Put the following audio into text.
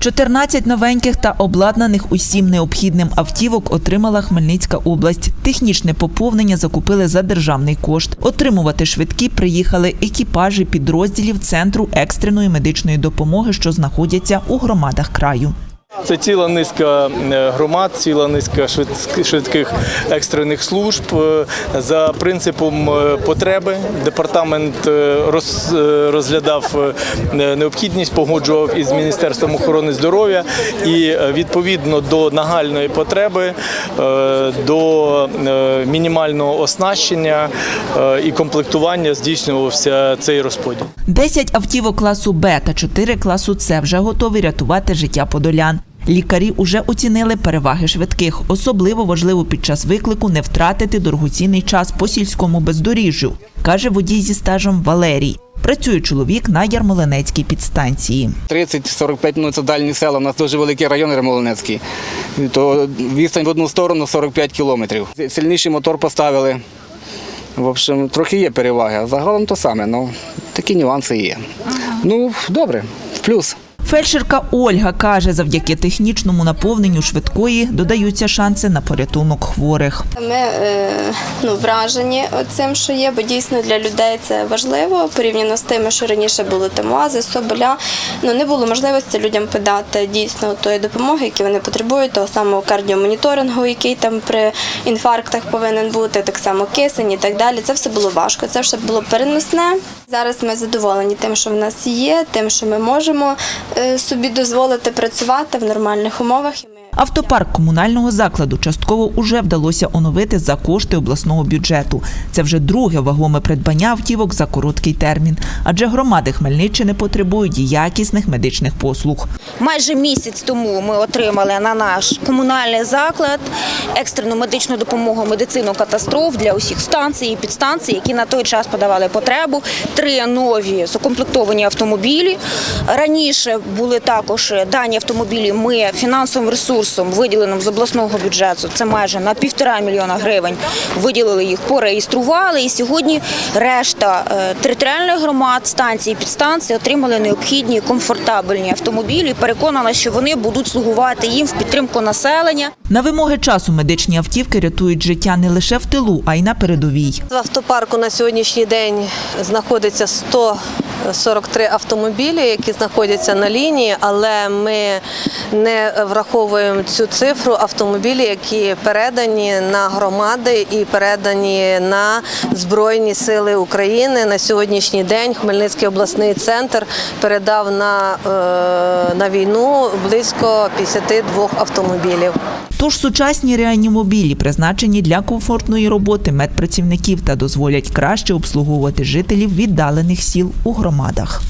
14 новеньких та обладнаних усім необхідним автівок отримала Хмельницька область. Технічне поповнення закупили за державний кошт. Отримувати швидкі приїхали екіпажі підрозділів Центру екстреної медичної допомоги, що знаходяться у громадах краю. Це ціла низка е, громад, ціла низка швидк- швидких екстрених служб. Е, За принципом е, потреби департамент розглядав необхідність, погоджував із Міністерством охорони здоров'я і відповідно до нагальної потреби, до мінімального оснащення і комплектування здійснювався цей розподіл. 10 автівок класу Б та 4 класу С вже готові рятувати життя подолян. Лікарі уже оцінили переваги швидких. Особливо важливо під час виклику не втратити дорогоцінний час по сільському бездоріжжю, каже водій зі стажем Валерій. Працює чоловік на Ярмолинецькій підстанції. 30-45 минут це дальні села. У нас дуже великий район Ремолинецький. То відстань в одну сторону 45 кілометрів. Сильніший мотор поставили. В общем, трохи є переваги, а загалом то саме. Ну, такі нюанси є. Ну, добре, в плюс. Фельдшерка Ольга каже, завдяки технічному наповненню швидкої додаються шанси на порятунок хворих. Ми е, ну, вражені цим, що є, бо дійсно для людей це важливо порівняно з тими, що раніше були там УАЗи, Соболя. Ну не було можливості людям подати дійсно тої допомоги, які вони потребують, того самого кардіомоніторингу, який там при інфарктах повинен бути, так само кисень і так далі. Це все було важко. Це все було переносне. Зараз ми задоволені тим, що в нас є, тим, що ми можемо е, собі дозволити працювати в нормальних умовах. Автопарк комунального закладу частково уже вдалося оновити за кошти обласного бюджету. Це вже друге вагоме придбання автівок за короткий термін, адже громади Хмельниччини потребують якісних медичних послуг. Майже місяць тому ми отримали на наш комунальний заклад екстрену медичну допомогу медицину катастроф для усіх станцій і підстанцій, які на той час подавали потребу. Три нові закомплектовані автомобілі. Раніше були також дані автомобілі. Ми фінансовим ресурсом, виділеним з обласного бюджету, це майже на півтора мільйона гривень. Виділили їх, пореєстрували. І сьогодні решта е, територіальних громад, станцій і підстанцій отримали необхідні комфортабельні автомобілі. Переконана, що вони будуть слугувати їм в підтримку населення. На вимоги часу медичні автівки рятують життя не лише в тилу, а й на передовій. В автопарку на сьогоднішній день знаходиться 143 автомобілі, які знаходяться на лінії, але ми не враховуємо цю цифру автомобілі, які передані на громади і передані на Збройні Сили України. На сьогоднішній день Хмельницький обласний центр передав на, е, на війну близько 52 автомобілів. Тож сучасні реанімобілі призначені для комфортної роботи медпрацівників та дозволять краще обслуговувати жителів віддалених сіл у громадах.